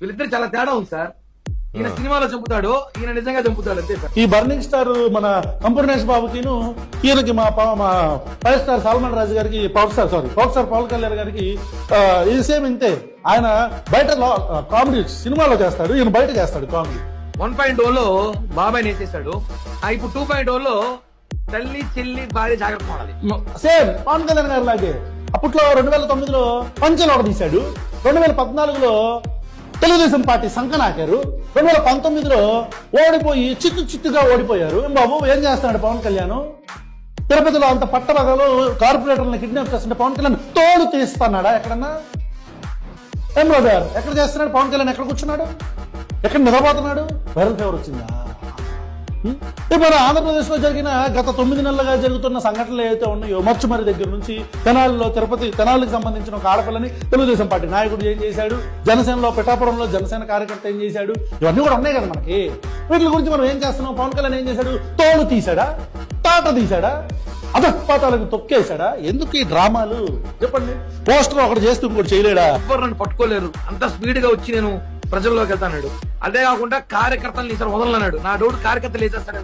వీళ్ళిద్దరు చాలా తేడా ఉంది సార్. ఈయన సినిమాలో చంపుతాడు ఈయన నిజంగా చంపుతాడు అంతే సార్. ఈ బర్నింగ్ స్టార్ మన కంపూర్ణేష్ బాబుకిను ఈయనకి మా మా ఫైవ్ స్టార్ సల్మాన్ రాజు గారికి power star sorry power star Pawan Kalyan గారికి ఇది సేమ్ ఇంతే. ఆయన బయట కామెడీ సినిమాలో చేస్తాడు ఈయన బయట చేస్తాడు కామెడీ. వన్ పాయింట్లో బాబాయ్ నేసేస్తాడు ఆ ఇప్పుడు టూ పాయింట్లో తల్లి చెల్లి భార్య జాగ్రత్త పడాలి. సేమ్ పవన్ కళ్యాణ్ గారు లాగే అప్పట్లో రెండు వేల తొమ్మిదిలో పంచలోడ తీశాడు రెండు వేల పద్నాలుగులో తెలుగుదేశం పార్టీ సంకనాకారు రెండు వేల పంతొమ్మిదిలో ఓడిపోయి చిత్తు చిత్తుగా ఓడిపోయారు. బాబు ఏం చేస్తున్నాడు పవన్ కళ్యాణ్? తిరుపతిలో అంత పట్టభగలు కార్పొరేటర్లను కిడ్నాప్ చేస్తుంటే పవన్ కళ్యాణ్ తోడు తీస్తున్నాడా ఎక్కడన్నా? ఏం బ్రదర్ ఎక్కడ చేస్తున్నాడు? పవన్ కళ్యాణ్ ఎక్కడ కూర్చున్నాడు? ఎక్కడ నిద్రపోతున్నాడు వైరల్ ఫీవర్ వచ్చిందా? హ్మ్? ఆంధ్రప్రదేశ్లో ఆంధ్రప్రదేశ్లో జరిగిన గత తొమ్మిది నెలలుగా జరుగుతున్న సంఘటనలు ఏవైతే ఉన్నాయో మచ్చుమరి దగ్గర నుంచి తెనాలిలో తిరుపతి తెనాలికి సంబంధించిన ఒక ఆడపిల్లని తెలుగుదేశం పార్టీ నాయకుడు ఏం చేశాడు? జనసేనలో పిఠాపురంలో జనసేన కార్యకర్త ఏం చేశాడు? ఇవన్నీ కూడా ఉన్నాయి కదా మనకి. వీటి గురించి మనం ఏం చేస్తున్నాం? పవన్ కళ్యాణ్ ఏం చేశాడు? తోలు తీశాడా? తాట తీశాడా? అధపాతాలకు తొక్కేశాడా? ఎందుకు ఈ డ్రామాలు? చెప్పండి. పోస్టర్ ఒకటి చేస్తూ ఇంకోటి చేయలేడా? ఎవరు నన్ను పట్టుకోలేరు. అంత స్పీడ్గా వచ్చి నేను ప్రజల్లోకి వెళ్తాడు అదే కాకుండా కార్యకర్తలు ఈసారి వదలన్నాడు నా డౌట్ కార్యకర్తలు వేసేస్తాడు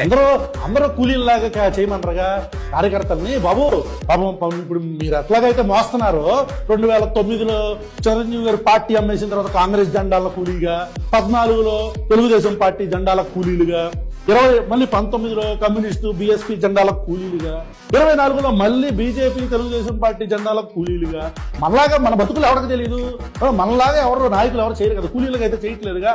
అందరూ అందరూ కూలీలాగా చేయమంటారుగా? కార్యకర్తల్ని? బాబు పాపం ఇప్పుడు మీరు ఎట్లాగైతే మోస్తున్నారో రెండు వేల తొమ్మిదిలో చిరంజీవి గారు పార్టీ అమ్మేసిన తర్వాత కాంగ్రెస్ జెండాల కూలీగా పద్నాలుగులో తెలుగుదేశం పార్టీ జెండాల కూలీలుగా ఇరవై మళ్ళీ పంతొమ్మిదిలో కమ్యూనిస్టు బీఎస్పీ జెండాలకు కూలీలుగా. ఇరవై నాలుగులో మళ్ళీ బీజేపీ తెలుగుదేశం పార్టీ జెండాలకు కూలీలుగా. మనలాగా మన బతుకులు ఎవరికి తెలియదు మనలాగా ఎవరు నాయకులు ఎవరు చేయరు కదా. కూలీలుగా అయితే చేయట్లేదుగా.